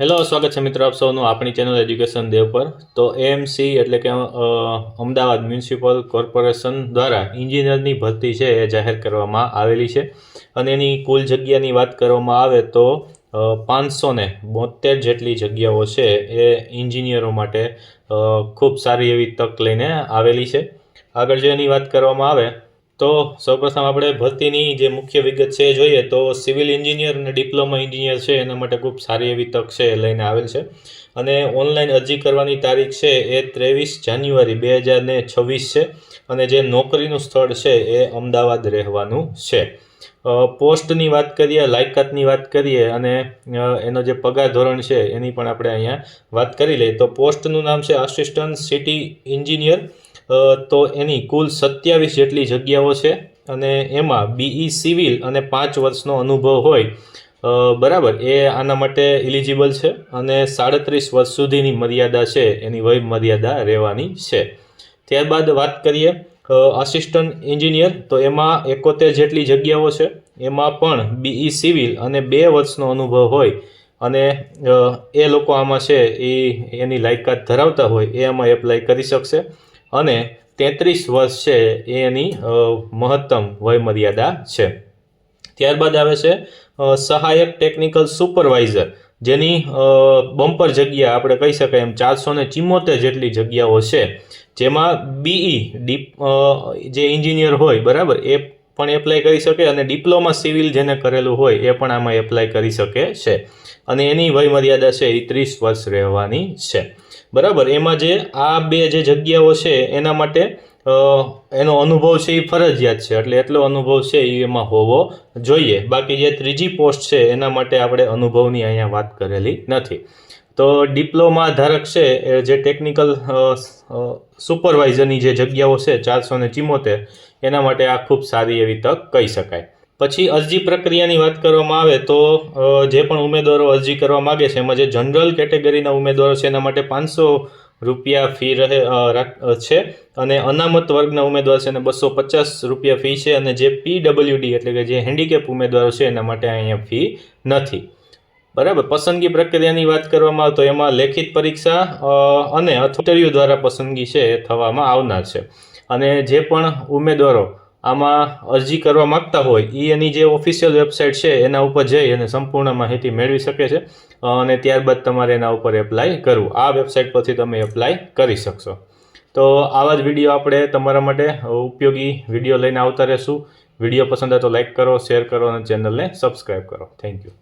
Hello, સ્વાગત છે મિત્રો આપ સૌનું આપણી ચેનલ એજ્યુકેશન દેવ પર. તો એએમસી એટલે કે અમદાવાદ મ્યુનિસિપલ કોર્પોરેશન દ્વારા એન્જિનિયરની ભરતી છે એ જાહેર કરવામાં આવેલી છે. અને એની કુલ જગ્યાની વાત કરવામાં આવે તો પાંચસો ને બોતેર જેટલી જગ્યાઓ છે એ એન્જિનિયરો માટે ખૂબ સારી એવી તક લઈને આવેલી છે. આગળ જો એની વાત કરવામાં આવે તો સૌપ્રથમ આપણે ભરતીની જે મુખ્ય વિગત છે જોઈએ તો સિવિલ એન્જિનિયર અને ડિપ્લોમા એન્જિનિયર છે એના માટે ખૂબ સારી એવી તક છે લઈને આવેલ છે. અને ઓનલાઈન અરજી કરવાની તારીખ છે એ ત્રેવીસ જાન્યુઆરી બે હજાર ને છવ્વીસ છે અને જે નોકરીનું સ્થળ છે એ અમદાવાદ રહેવાનું છે. પોસ્ટની વાત કરીએ, લાયકાતની વાત કરીએ અને એનો જે પગાર ધોરણ છે એની પણ આપણે અહીંયા વાત કરી લઈએ. તો પોસ્ટનું નામ છે આસિસ્ટન્ટ સિટી એન્જિનિયર. તો એની કુલ સત્યાવીસ જેટલી જગ્યાઓ છે અને એમાં બીઈ સિવિલ અને પાંચ વર્ષનો અનુભવ હોય. બરાબર, એ આના માટે ઇલિજિબલ છે અને સાડત્રીસ વર્ષ સુધીની મર્યાદા છે, એની વય મર્યાદા રહેવાની છે. ત્યારબાદ વાત કરીએ આસિસ્ટન્ટ એન્જિનિયર તો એમાં એકોતેર જેટલી જગ્યાઓ છે, એમાં પણ બીઈ સિવિલ અને બે વર્ષનો અનુભવ હોય. અને એ લોકો આમાં છે એ એની લાયકાત ધરાવતા હોય, એ આમાં એપ્લાય કરી શકશે. અને તેત્રીસ વર્ષ છે એ એની મહત્તમ વયમર્યાદા છે. ત્યારબાદ આવે છે સહાયક ટેકનિકલ સુપરવાઇઝર જેની બમ્પર જગ્યા આપણે કહી શકાય એમ ચારસો ને ચિમ્મોતેર જેટલી જગ્યાઓ છે. જેમાં બીઈ ડીપ જે એન્જિનિયર હોય, બરાબર, એ પણ એપ્લાય કરી શકે અને ડિપ્લોમા સિવિલ જેને કરેલું હોય, એ પણ આમાં એપ્લાય કરી શકે છે. અને એની વયમર્યાદા છે એ ત્રીસ વર્ષ રહેવાની છે. બરાબર? એમાં જે આ બે જે જગ્યાઓ છે, એના માટે એનો અનુભવ છે એ ફરજિયાત છે. એટલે એટલો અનુભવ છે એ એમાં હોવો જોઈએ. બાકી જે ત્રીજી પોસ્ટ છે, એના માટે આપણે અનુભવની અહીંયા વાત કરેલી નથી. તો ડિપ્લોમા ધારક છે, એ જે ટેકનિકલ સુપરવાઇઝરની જે જગ્યાઓ છે, ચારસો ને ચિમોતેર, એના માટે આ ખૂબ સારી એવી તક કહી શકાય. પછી અરજી પ્રક્રિયાની વાત કરવામાં આવે તો જે પણ ઉમેદવારો અરજી કરવા માગે છે, એમાં જે જનરલ કેટેગરીના ઉમેદવારો છે, એના માટે પાંચસો રૂપિયા ફી રહે છે. અને અનામત વર્ગના ઉમેદવાર છે, એને બસો પચાસ રૂપિયા ફી છે અને જે પીડબલ્યુડી એટલે કે જે હેન્ડીકેપ ઉમેદવારો છે, એના માટે અહીંયા ફી નથી. બરાબર? પસંદગી પ્રક્રિયાની વાત કરવામાં આવે તો એમાં લેખિત પરીક્ષા અને અથવા દ્વારા પસંદગી છે એ થવામાં આવનાર છે. અને જે પણ ઉમેદવારો આમાં અરજી કરવા માંગતા હોય એ એની જે ઓફિશિયલ વેબસાઇટ છે, એના ઉપર જઈ અને સંપૂર્ણ માહિતી મેળવી શકે છે. અને ત્યારબાદ તમારે એના ઉપર એપ્લાય કરવું. આ વેબસાઇટ પરથી તમે એપ્લાય કરી શકશો. તો આવા જ વીડિયો આપણે તમારા માટે ઉપયોગી વીડિયો લઈને આવતા રહેશું. વીડિયો પસંદ આવે તો લાઈક કરો શેર કરો અને ચેનલને સબસ્ક્રાઈબ કરો. Thank you